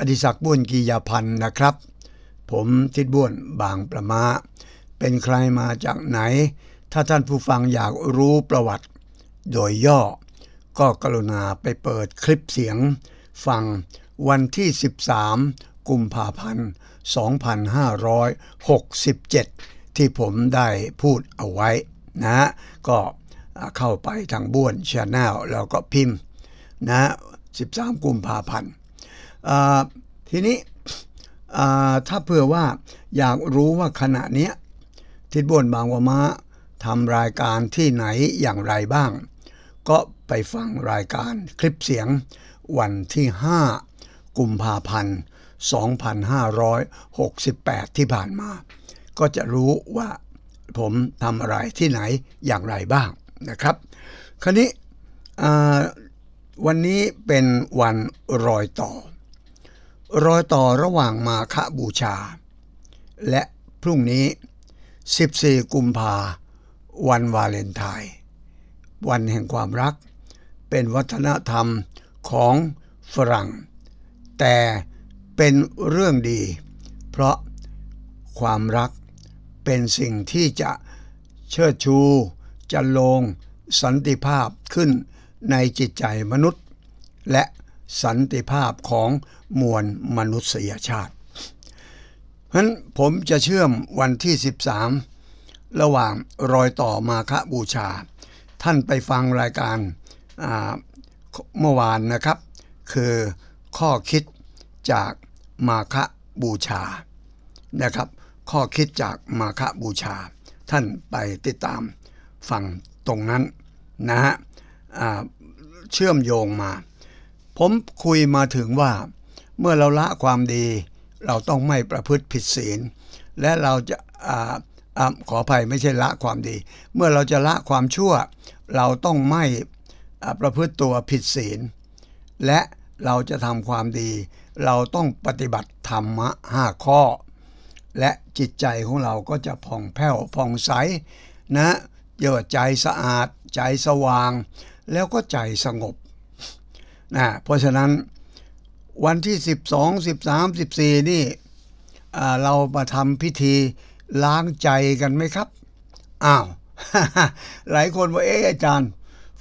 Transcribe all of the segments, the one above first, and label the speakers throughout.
Speaker 1: อดิศักดิ์บ้วนกียาพันธ์นะครับ ผมทิดบ้วนบางประมา เป็นใครมาจากไหน ถ้าท่านผู้ฟังอยากรู้ประวัติ โดยย่อ ก็กรุณาไปเปิดคลิปเสียง ฟังวันที่ 13 กุมภาพันธ์ 2567 ที่ผมได้พูดเอาไว้นะ ก็เข้าไปทางบ้วนชาแนลแล้วก็พิมพ์นะ 13 กุมภาพันธ์ ทีนี้ถ้าเผื่อว่าอยากรู้ว่าขณะนี้ทิดบวนบางวมะทำรายการที่ไหนอย่างไรบ้าง ก็ไปฟังรายการคลิปเสียงวันที่ 5 กุมภาพันธ์ 2568 ที่ผ่านมา ก็จะรู้ว่าผมทำอะไรที่ไหนอย่างไรบ้างนะครับ คราวนี้วันนี้เป็นวันรอยต่อ รอยต่อระหว่างมาฆบูชา และพรุ่งนี้ 14 กุมภาวันวาเลนไทน์วันแห่งความรัก เป็นวัฒนธรรมของฝรั่ง แต่เป็นเรื่องดี เพราะความรักเป็นสิ่งที่จะเชิดชูจะลงสันติภาพขึ้นในจิตใจมนุษย์ และ สันติภาพของมวลมนุษยชาติเพราะฉะนั้นผมจะเชื่อมวันที่ 13 ระหว่างรอยต่อมาคบูชา ท่านไปฟังรายการเมื่อวานนะครับ คือข้อคิดจากมาคบูชานะครับ ข้อคิดจากมาคบูชา ท่านไปติดตามฟังตรงนั้นนะฮะเชื่อมโยงมา ผมคุยมาถึงว่าเมื่อเราละความดี เราต้องไม่ประพฤติผิดศีล และเราจะอขออภัยไม่ใช่ละความดี เมื่อเราจะละความชั่ว เราต้องไม่ประพฤติตัวผิดศีล และเราจะทำความดี เราต้องปฏิบัติธรรมะห้าข้อ และจิตใจของเราก็จะผ่องแผ้วผ่องใสนะเยอะใจสะอาด ใจสว่าง แล้วก็ใจสงบ นะเพราะฉะนั้นวันที่ 12 13 14 นี่เรามาทำพิธีล้างใจกันไหมครับ อ้าว หลายคนว่าเอ๊ะอาจารย์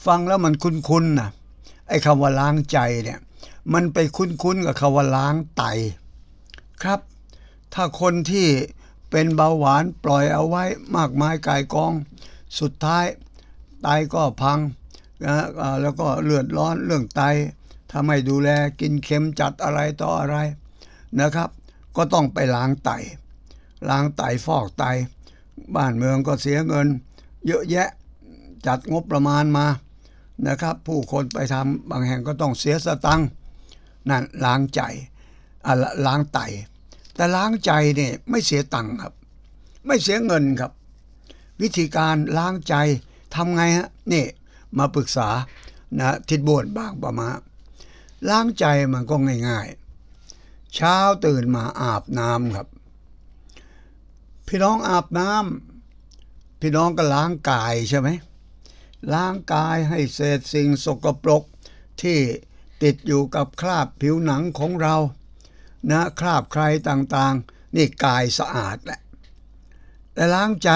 Speaker 1: ฟังแล้วมันคุ้นๆนะไอ้คำว่าล้างใจเนี่ย มันไปคุ้นๆกับคำว่าล้างไต ครับ ถ้าคนที่เป็นเบาหวานปล่อยเอาไว้มากมายกายกอง สุดท้ายไตก็พังนะแล้วก็เลือดร้อนเรื่องไต ถ้าไม่ดูแลกินเค็มจัดอะไรต่ออะไรนะครับ ก็ต้องไปล้างไต ล้างไตฟอกไต บ้านเมืองก็เสียเงิน เยอะแยะจัดงบประมาณมานะครับ ผู้คนไปทำบางแห่งก็ต้องเสียสตังค์นั่นล้างใจล้างไต แต่ล้างใจเนี่ยไม่เสียตังค์ครับ ไม่เสียเงินครับ วิธีการล้างใจทำไงฮะนี่มาปรึกษานะทิดบวนบางประมาณ ล้างใจมันก็ง่าย ๆ เช้าตื่นมาอาบน้ำครับ พี่น้องอาบน้ำพี่น้องก็ล้างกายใช่ไหมล้างกายให้เศษสิ่งสกปรกที่ติดอยู่กับคราบผิวหนังของเรา นะคราบใครต่างๆ นี่กายสะอาดแหละแต่ล้างใจ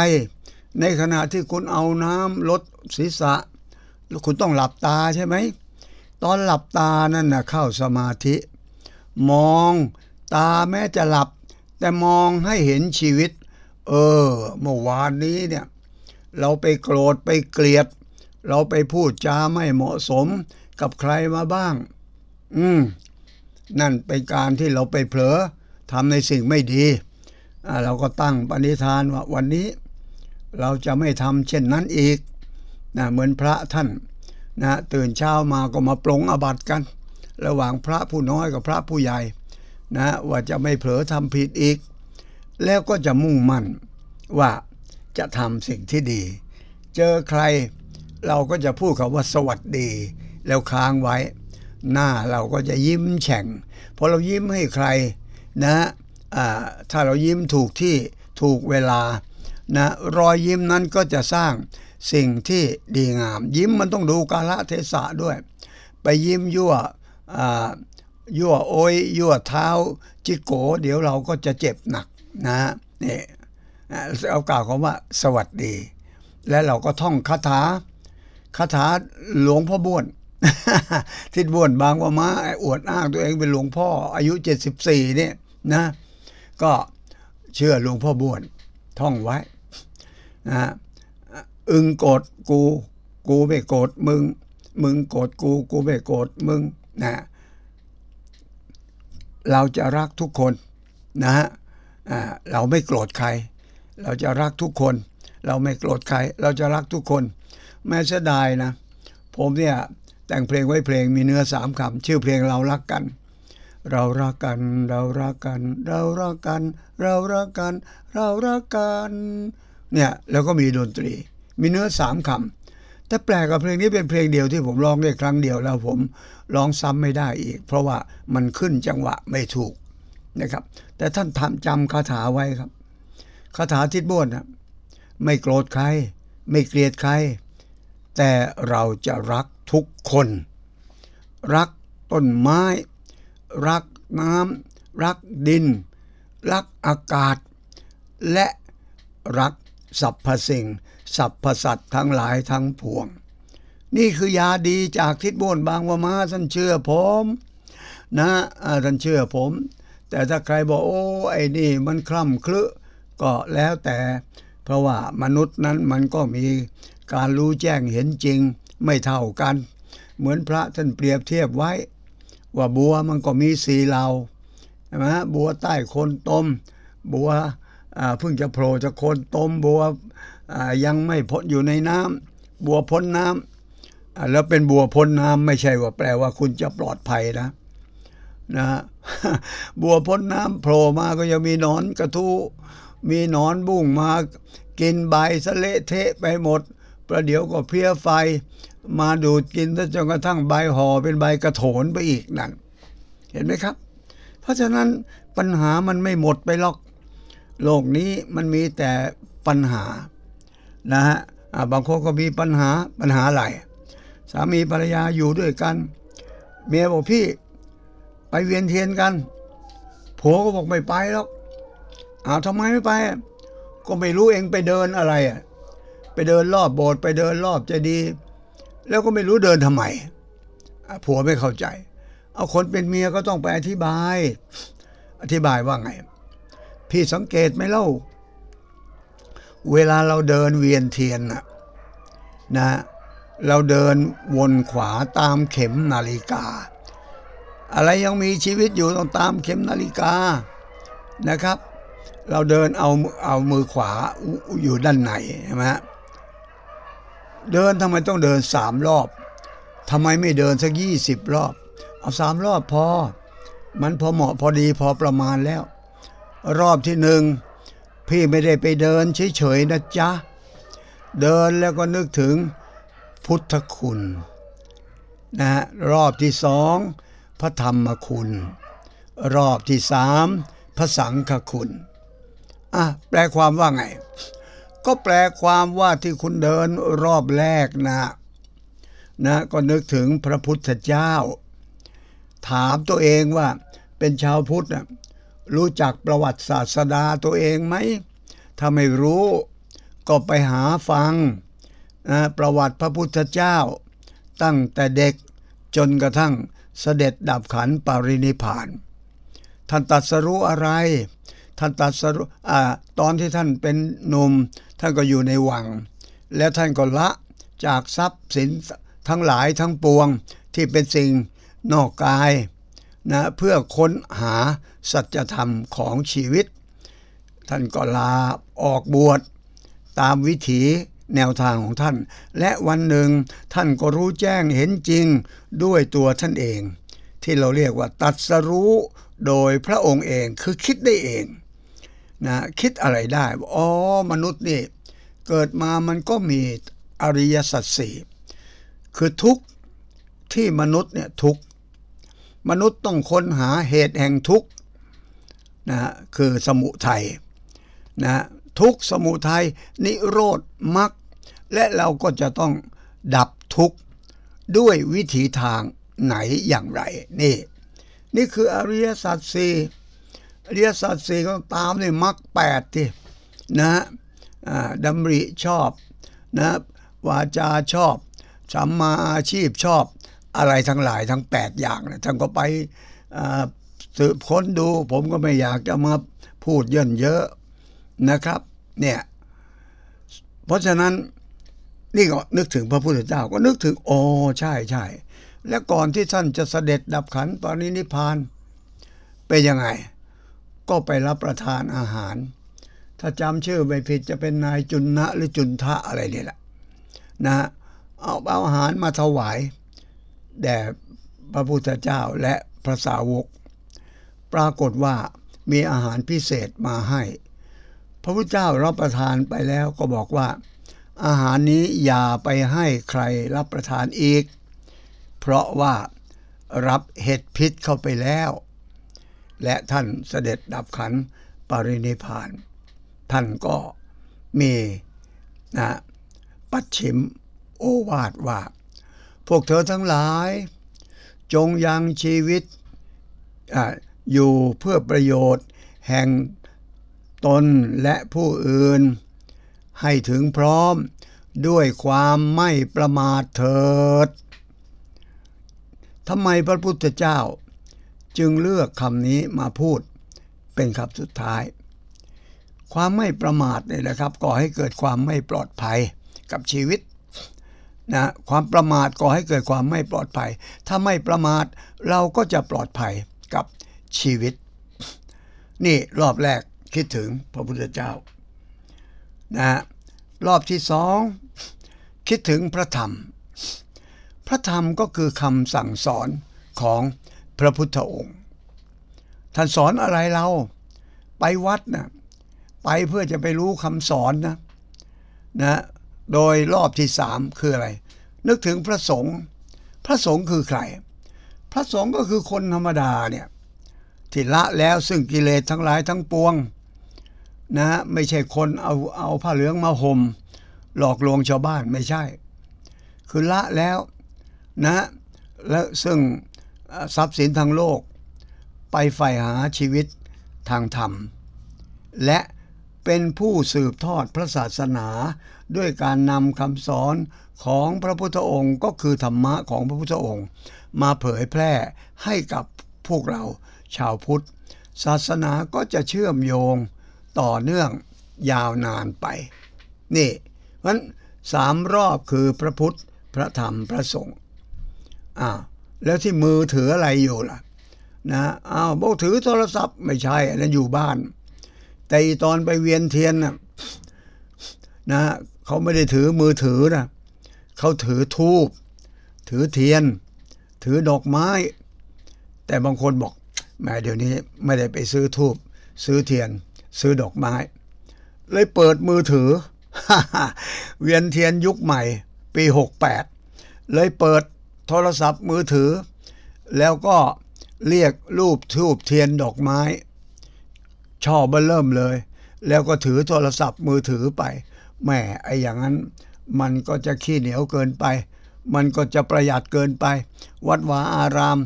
Speaker 1: ในขณะที่คุณเอาน้ำลดศีรษะ คุณต้องหลับตาใช่ไหม ตอนหลับตานั่นนะเข้าสมาธิ มองตาแม้จะหลับ แต่มองให้เห็นชีวิต เออ เมื่อวานนี้เนี่ย เราไปโกรธไปเกลียด เราไปพูดจาไม่เหมาะสมกับใครมาบ้าง อืม นั่นเป็นการที่เราไปเผลอทำในสิ่งไม่ดีอ่าเราก็ตั้งปณิธานว่าวันนี้ เราจะไม่ทำเช่นนั้นอีกนะเหมือนพระท่าน นะตื่นเช้ามาก็มาปรงอาบัติกัน ระหว่างพระผู้น้อยกับพระผู้ใหญ่นะว่าจะไม่เผลอทำผิดอีก แล้วก็จะมุ่งมั่นว่าจะทำสิ่งที่ดี เจอใครเราก็จะพูดคำว่าสวัสดี แล้วค้างไว้ หน้าเราก็จะยิ้มแฉ่งพอเรายิ้มให้ใครนะอ่าถ้าเรายิ้มถูกที่ถูกเวลานะรอยยิ้มนั้นก็จะสร้าง สิ่งที่ดีงาม ยิ้มมันต้องดูกาลเทศะด้วย ไปยิ้มยั่วยั่วโอยยั่วเท้า จิโก เดี๋ยวเราก็จะเจ็บหนักนะนี่เอากล่าวคำว่าสวัสดี และเราก็ท่องคาถาคาถาหลวงพ่อบ้วนทิดบ้วนบางว่ามาอวดอ้างตัวเองเป็นหลวงพ่อ อายุ 74เนี่ยนะ ก็เชื่อหลวงพ่อบ้วนท่องไว้นะ อึงโกรธกู กูไม่โกรธมึง มึงโกรธกู กูไม่โกรธมึงนะเราจะรักทุกคนนะฮะอ่าเราไม่โกรธใคร เราจะรักทุกคน เราไม่โกรธใคร เราจะรักทุกคน แม้เสียดายนะ ผมเนี่ยแต่งเพลงไว้เพลงมีเนื้อสามคำชื่อเพลงเรารักกัน เรารักกัน เรารักกัน เรารักกัน เรารักกัน เรารักกัน เนี่ยแล้วก็มีดนตรี มีเนื้อสามคำแต่แปลกกับเพลงนี้เป็นเพลงเดียวที่ผมร้องได้ครั้งเดียวแล้วผมร้องซ้ำไม่ได้อีก เพราะว่ามันขึ้นจังหวะไม่ถูกนะครับ แต่ท่านทำจำคาถาไว้ครับคาถาทิดบ้วนนะไม่โกรธใคร ไม่เกลียดใคร แต่เราจะรักทุกคน รักต้นไม้ รักน้ำรักดิน รักอากาศ และรักสรรพสิ่ง สรรพสัตว์ทั้งหลายทั้งปวง นี่คือยาดีจากทิศบนบางวามาท่านเชื่อผมนะท่านเชื่อผม แต่ถ้าใครบอกโอ้ไอ้นี่มันคล่ำคลึก็แล้วแต่ เพราะว่ามนุษย์นั้นมันก็มีการรู้แจ้งเห็นจริงไม่เท่ากัน เหมือนพระท่านเปรียบเทียบไว้ ว่าบัวมันก็มีสีเหลาใช่ไหมบัวใต้โคนต้มบัวเพิ่งจะโผล่จากโคนต้มบัว ยังไม่พ้นอยู่ในน้ำบัวพ้นน้ำอ่าแล้วเป็นบัวพ้นน้ำไม่ใช่ว่าแปลว่าคุณจะปลอดภัยนะนะบัวพ้นน้ำโผล่มาก็ยังมีนอนกระทู้มีนอนบุ้งมากินใบสะเละเทะไปหมด ประเดี๋ยวก็เพลียไฟ มาดูดกินจนกระทั่งใบห่อเป็นใบกระโถนไปอีกนั่นเห็นไหมครับ เพราะฉะนั้นปัญหามันไม่หมดไปหรอก โลกนี้มันมีแต่ปัญหา นะฮะบางคนก็มีปัญหาปัญหาอะไรสามีภรรยาอยู่ด้วยกันเมียบอกพี่ไปเวียนเทียนกันผัวก็บอกไม่ไปหรอกอ้าวทำไมไม่ไป ก็ไม่รู้เองไปเดินอะไรอะไปเดินรอบโบสถ์ไปเดินรอบเจดีย์แล้วก็ไม่รู้เดินทำไมผัวไม่เข้าใจ เอาคนเป็นเมียก็ต้องไปอธิบาย อธิบายว่าไง พี่สังเกตไหมเล่า เวลาเราเดินเวียนเทียนนะนะเราเดินวนขวาตามเข็มนาฬิกา อะไรยังมีชีวิตอยู่ต้องตามเข็มนาฬิกานะครับ เราเดินเอาเอามือขวาอยู่ด้านในใช่ไหมฮะเดินทำไมต้องเดินสามรอบทำไมไม่เดินสักยี่สิบรอบ เอาสามรอบพอ มันพอเหมาะพอดีพอประมาณแล้ว รอบที่หนึ่ง พี่ไม่ได้ไปเดินเฉยๆนะจ๊ะ เดินแล้วก็นึกถึงพุทธคุณนะฮะรอบที่สองพระธรรมคุณ รอบที่สามพระสังฆคุณอะแปลความว่าไง ก็แปลความว่าที่คุณเดินรอบแรกนะนะก็นึกถึงพระพุทธเจ้า ถามตัวเองว่าเป็นชาวพุทธนะ รู้จักประวัติศาสดาตัวเองไหม ถ้าไม่รู้ก็ไปหาฟังนะประวัติพระพุทธเจ้า ตั้งแต่เด็กจนกระทั่งเสด็จดับขันปรินิพาน ท่านตัดสรู้อะไร ท่านตัดสรู้ตอนที่ท่านเป็นหนุ่มท่านก็อยู่ในวัง แล้วท่านก็ละจากทรัพย์สินทั้งหลายทั้งปวงที่เป็นสิ่งนอกกาย นะเพื่อค้นหาสัจธรรมของชีวิต ท่านก็ลาออกบวชตามวิถีแนวทางของท่าน และวันหนึ่งท่านก็รู้แจ้งเห็นจริงด้วยตัวท่านเอง ที่เราเรียกว่าตัดสรู้โดยพระองค์เองคือคิดได้เองนะคิดอะไรได้ว่าอ๋อมนุษย์นี่ เกิดมามันก็มีอริยสัจสี่คือทุกที่มนุษย์เนี่ยทุกข มนุษย์ต้องค้นหาเหตุแห่งทุกข์นะฮะคือสมุทัยนะฮะทุกสมุทัยนิโรธมรรคและเราก็จะต้องดับทุกข์ด้วยวิถีทางไหนอย่างไรนี่นี่คืออริยสัจสี่อริยสัจสี่ก็ตามด้วยมรรคแปดที่นะฮะอ่าริชอบนะวาจาชอบสัมมาอาชีพชอบ อะไรทั้งหลายทั้ง 8 อย่างนะท่านก็ไปสืบค้นดู ผมก็ไม่อยากจะมาพูดเยินเยอะนะครับ เนี่ย เพราะฉะนั้นนี่ก็นึกถึงพระพุทธเจ้าก็นึกถึง โอ้ใช่ใช่และก่อนที่ท่านจะเสด็จดับขันปรินิพพานเป็นยังไง ก็ไปรับประทานอาหาร ถ้าจำชื่อไม่ผิดจะเป็นนายจุนนะหรือจุนทะอะไรเนี่ยแหละนะฮะเอาเอาอาหารมาถวาย แด่พระพุทธเจ้าและพระสาวก ปรากฏว่ามีอาหารพิเศษมาให้ พระพุทธเจ้ารับประทานไปแล้วก็บอกว่า อาหารนี้อย่าไปให้ใครรับประทานอีก เพราะว่ารับเห็ดพิษเข้าไปแล้ว และท่านเสด็จดับขันปรินิพาน ท่านก็มีนะปัดฉิมโอวาทว่า พวกเธอทั้งหลาย จงยังชีวิตออยู่เพื่อประโยชน์ แห่งตนและผู้อื่น ให้ถึงพร้อมด้วยความไม่ประมาทเถิดทำไมพระพุทธเจ้า จึงเลือกคำนี้มาพูดเป็นคำสุดท้าย ความไม่ประมาทนี่ยนะครับก่อให้เกิดความไม่ปลอดภัยกับชีวิต นะความประมาทก่อให้เกิดความไม่ปลอดภัย ถ้าไม่ประมาทเราก็จะปลอดภัยกับชีวิต นี่รอบแรกคิดถึงพระพุทธเจ้านะรอบที่สองคิดถึงพระธรรม พระธรรมก็คือคำสั่งสอนของพระพุทธองค์ ท่านสอนอะไรเราไปวัดนะไปเพื่อจะไปรู้คำสอนนะนะ โดยรอบที่สามคืออะไร นึกถึงพระสงฆ์พระสงฆ์คือใคร พระสงฆ์ก็คือคนธรรมดาเนี่ยที่ละแล้วซึ่งกิเลสทั้งหลายทั้งปวงนะไม่ใช่คนเอาเอาผ้าเหลืองมาห่มหลอกลวงชาวบ้านไม่ใช่ คือละแล้วนะและซึ่งทรัพย์สินทางโลก ไปใฝ่หาชีวิตทางธรรม และ เป็นผู้สืบทอดพระศาสนา ด้วยการนำคำสอนของพระพุทธองค์ก็คือธรรมะของพระพุทธองค์ มาเผยแพร่ให้กับพวกเราชาวพุทธ ศาสนาก็จะเชื่อมโยงต่อเนื่องยาวนานไป นี่เพราะฉะนั้นสามรอบคือพระพุทธพระธรรมพระสงฆ์อ้าวแล้วที่มือถืออะไรอยู่ล่ะนะอ้าวบอกถือโทรศัพท์ไม่ใช่อันนั้นอยู่บ้าน แต่ตอนไปเวียนเทียนนะนะเขาไม่ได้ถือมือถือนะเขาถือทูบถือเทียน ถือดอกไม้ แต่บางคนบอกแหม่เดี๋ยวนี้ไม่ได้ไปซื้อทูบซื้อเทียน ซื้อดอกไม้ เลยเปิดมือถือ เวียนเทียนยุคใหม่ ปี 68 เลยเปิดโทรศัพท์มือถือ แล้วก็เรียกรูปทูบเทียนดอกไม้ ช่อเบอเริ่มเลย แล้วก็ถือโทรศัพท์มือถือไปแหมไอ้อย่างนั้นมันก็จะขี้เหนียวเกินไป มันก็จะประหยัดเกินไป วัดวาอาราม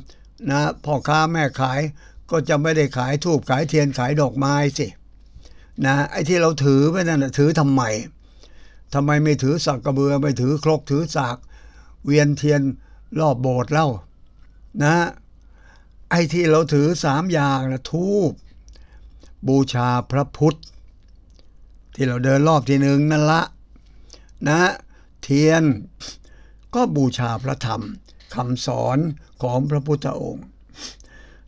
Speaker 1: นะพ่อค้าแม่ขายก็จะไม่ได้ขายทูบขายเทียนขายดอกไม้สินะไอ้ที่เราถือไปนั่นนะถือทำไมทำไมไม่ถือสักกระเบือไม่ถือครกถือสากเวียนเทียนรอบโบสถ์เล่านะไอ้ที่เราถือสามอย่างนะทูบ บูชาพระพุทธ ที่เราเดินรอบที่หนึ่งนั่นละนะเทียนก็บูชาพระธรรมคำสอนของพระพุทธองค์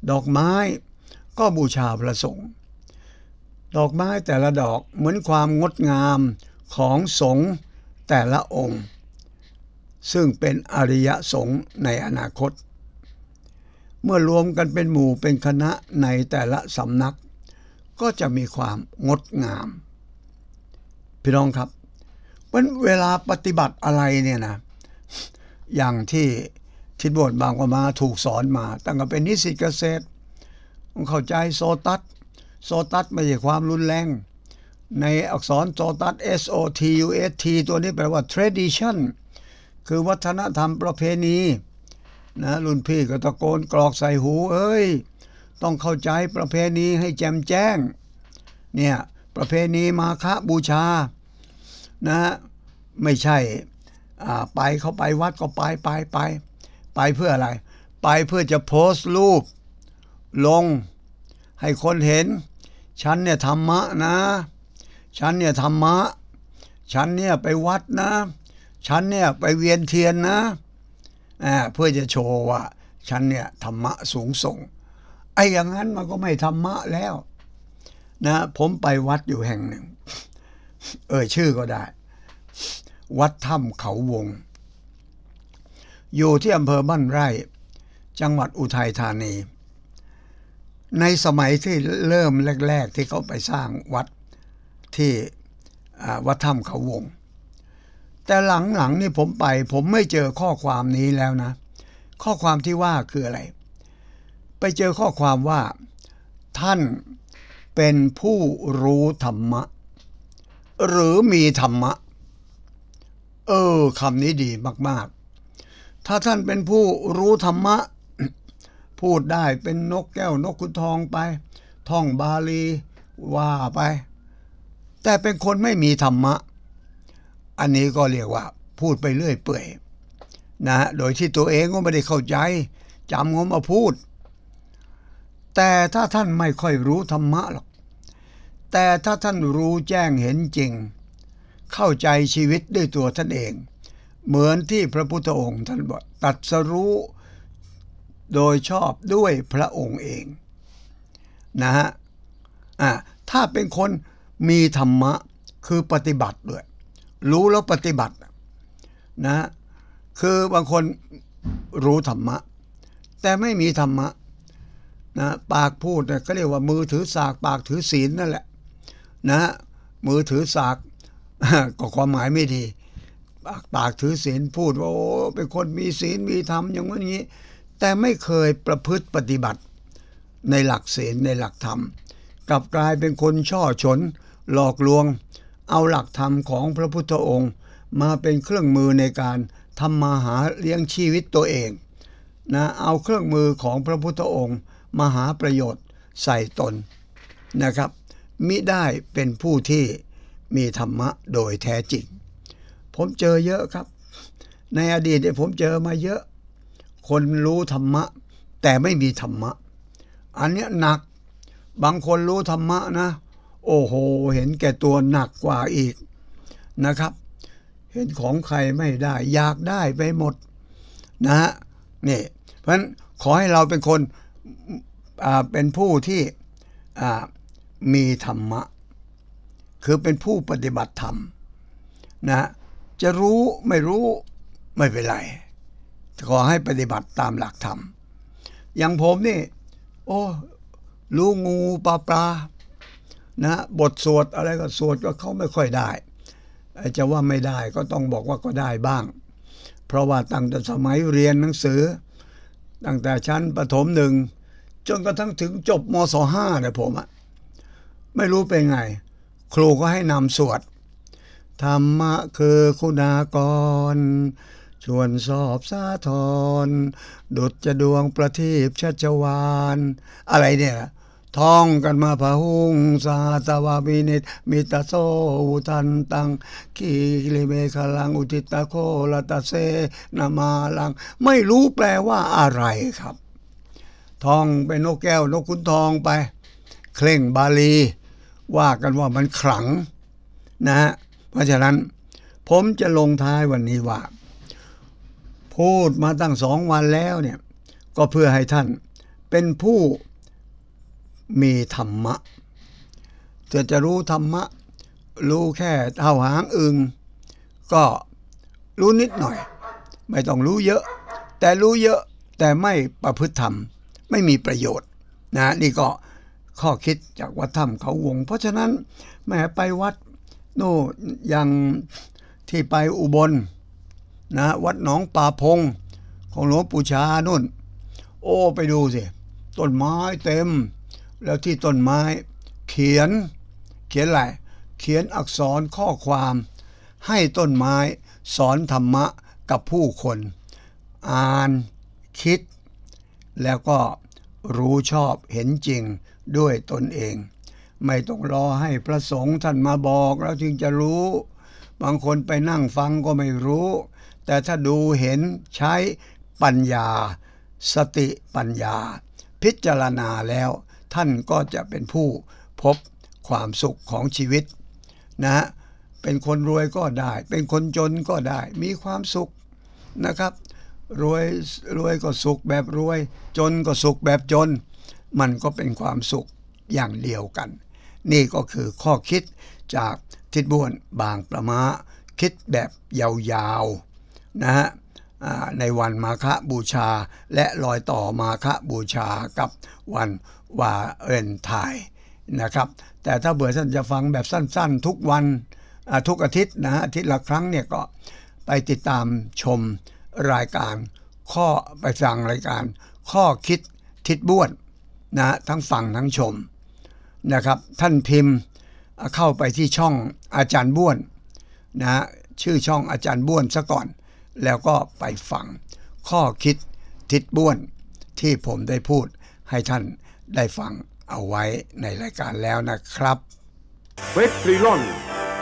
Speaker 1: ดอกไม้ก็บูชาพระสงฆ์ดอกไม้แต่ละดอกเหมือนความงดงามของสงฆ์แต่ละองค์ ซึ่งเป็นอริยสงฆ์ในอนาคต เมื่อรวมกันเป็นหมู่เป็นคณะในแต่ละสำนัก ก็จะมีความงดงาม พี่น้องครับวันเวลาปฏิบัติอะไรเนี่ยนะ อย่างที่ทิศบทบางกว่ามาถูกสอนมา ตั้งแต่เป็นนิสิตเกษตรต้องเข้าใจโซตัสโซตัสไม่ใช่ความรุนแรง ในอักษรโซตัส S O T U S T ตัวนี้แปลว่า tradition คือวัฒนธรรมประเพณีนะรุ่นพี่ก็ตะโกนกรอกใส่หู เอ้ย ต้องเข้าใจประเพณีให้แจ่มแจ้ง เนี่ยประเพณีมาฆบูชานะฮะไม่ใช่อ่าไปเขาไปวัดก็ไปไปไปไปเพื่ออะไร ไปเพื่อจะโพสต์รูป ลงให้คนเห็น ฉันเนี่ยธรรมะนะ ฉันเนี่ยธรรมะ ฉันเนี่ยไปวัดนะ ฉันเนี่ยไปเวียนเทียนนะอ่าเพื่อจะโชว์ว่า ฉันเนี่ยธรรมะสูงส่ง อ้อย่างนั้นมันก็ไม่ธรรมะแล้ว นะ ผมไปวัดอยู่แห่งหนึ่ง เออชื่อก็ได้ วัดถ้ำเขาวง อยู่ที่อำเภอบ้านไร่ จังหวัดอุทัยธานี ในสมัยที่เริ่มแรก ๆ ที่เขาไปสร้างวัดที่วัดถ้ำเขาวง แต่หลังๆนี่ผมไป ผมไม่เจอข้อความนี้แล้วนะ ข้อความที่ว่าคืออะไร ไปเจอข้อความว่า ท่านเป็นผู้รู้ธรรมะ หรือมีธรรมะ เออคำนี้ดีมาก ๆ ถ้าท่านเป็นผู้รู้ธรรมะ พูดได้เป็นนกแก้วนกขุนทองไป ท่องบาลีว่าไป แต่เป็นคนไม่มีธรรมะ อันนี้ก็เรียกว่า พูดไปเรื่อยเปื่อยนะฮะโดยที่ตัวเองก็ไม่ได้เข้าใจจำงมาพูด แต่ถ้าท่านไม่ค่อยรู้ธรรมะหรอก แต่ถ้าท่านรู้แจ้งเห็นจริง เข้าใจชีวิตด้วยตัวท่านเอง เหมือนที่พระพุทธองค์ท่านบอกตรัสรู้โดยชอบด้วยพระองค์เองนะฮะอ่าถ้าเป็นคนมีธรรมะคือปฏิบัติด้วย รู้แล้วปฏิบัตินะฮะคือบางคนรู้ธรรมะ แต่ไม่มีธรรมะ นะปากพูดเนี่ยก็เรียกว่ามือถือสากปากถือศีลนั่นแหละนะมือถือสากก็ความหมายไม่ดีปากปากถือศีลพูดว่าโอ้เป็นคนมีศีลมีธรรมอย่างนั้นอย่างนี้ แต่ไม่เคยประพฤติปฏิบัติในหลักศีลในหลักธรรมกลับกลายเป็นคนช่อฉน หลอกลวง เอาหลักธรรมของพระพุทธองค์ มาเป็นเครื่องมือในการทำมาหาเลี้ยงชีวิตตัวเองนะเอาเครื่องมือของพระพุทธองค์ มหาประโยชน์ใส่ตนนะครับ มิได้เป็นผู้ที่มีธรรมะโดยแท้จริง ผมเจอเยอะครับ ในอดีตเนี่ยผมเจอมาเยอะ คนรู้ธรรมะ แต่ไม่มีธรรมะ อันเนี้ยหนักบางคนรู้ธรรมะนะ โอ้โห เห็นแก่ตัวหนักกว่าอีกนะครับ เห็นของใครไม่ได้ อยากได้ไปหมดนะฮะนี่เพราะฉะนั้นขอให้เราเป็นคน เป็นผู้ที่มีธรรมะ คือเป็นผู้ปฏิบัติธรรมนะจะรู้ไม่รู้ไม่เป็นไร ขอให้ปฏิบัติตามหลักธรรม อย่างผมนี่ โอ้รู้งูปลาปลานะบทสวดอะไรก็สวดก็เขาไม่ค่อยได้ จะว่าไม่ได้ก็ต้องบอกว่าก็ได้บ้าง เพราะว่าตั้งแต่สมัยเรียนหนังสือ ตั้งแต่ชั้นประถมหนึ่ง จนกระทั่งถึงจบมศห้าเนี่ยผมอะไม่รู้เป็นไง ครูก็ให้นำสวดธรรมะคือคุณากร ชวนสอบสาทรดุจจะดวงประทีปชัชวานอะไรเนี่ยท่องกันมาพะหุงสาตวามินิตมิตาโซอุทันตังคีลิเมฆลัง อุทิตาโคลตาเซนามาลัง ไม่รู้แปลว่าอะไรครับ ท่องเป็นนกแก้วนกขุนทองไป เคร่งบาลี ว่ากันว่ามันขลังนะฮะเพราะฉะนั้นผมจะลงท้ายวันนี้ว่า พูดมาตั้งสองวันแล้วเนี่ยก็เพื่อให้ท่านเป็นผู้มีธรรมะจะจะรู้ธรรมะ รู้แค่เท่าหางอึง ก็รู้นิดหน่อย ไม่ต้องรู้เยอะ แต่รู้เยอะแต่ไม่ประพฤติธรรม ไม่มีประโยชน์นะนี่ก็ข้อคิดจากวัดถ้ำเขาวง เพราะฉะนั้นแหม่ไปวัดโน่อย่างที่ไปอุบลนะวัดหนองป่าพง ของหลวงปู่ชานุ่น โอ้ไปดูสิ ต้นไม้เต็ม แล้วที่ต้นไม้ เขียน เขียนอะไรเขียนอักษรข้อความ ให้ต้นไม้สอนธรรมะกับผู้คน อ่านคิด แล้วก็รู้ชอบเห็นจริงด้วยตนเอง ไม่ต้องรอให้พระสงฆ์ท่านมาบอกแล้วจึงจะรู้ บางคนไปนั่งฟังก็ไม่รู้ แต่ถ้าดูเห็นใช้ปัญญา สติปัญญา พิจารณาแล้ว ท่านก็จะเป็นผู้พบความสุขของชีวิตนะฮะเป็นคนรวยก็ได้ เป็นคนจนก็ได้ มีความสุขนะครับ รวยรวยก็สุขแบบรวย จนก็สุขแบบจน มันก็เป็นความสุขอย่างเดียวกัน นี่ก็คือข้อคิดจากทิดบ้วนบางประมาคิดแบบยาวๆนะฮะในวันมาฆบูชาและรอยต่อมาฆบูชากับวันวาเลนไทน์นะครับ แต่ถ้าเบื่อท่านจะฟังแบบสั้นๆ ทุกวันทุกอาทิตย์นะฮะอาทิตย์ละครั้งเนี่ยก็ไปติดตามชม รายการ ข้อไปฟังรายการ ข้อคิดทิดบ้วนนะฮะทั้งฟังทั้งชมนะครับ ท่านพิมพ์เข้าไปที่ช่องอาจารย์บ้วนนะชื่อช่องอาจารย์บ้วนซะก่อน แล้วก็ไปฟัง ข้อคิดทิศบ้วนที่ผมได้พูดให้ท่านได้ฟังเอาไว้ในรายการแล้วนะครับ
Speaker 2: เฟสตรีลอน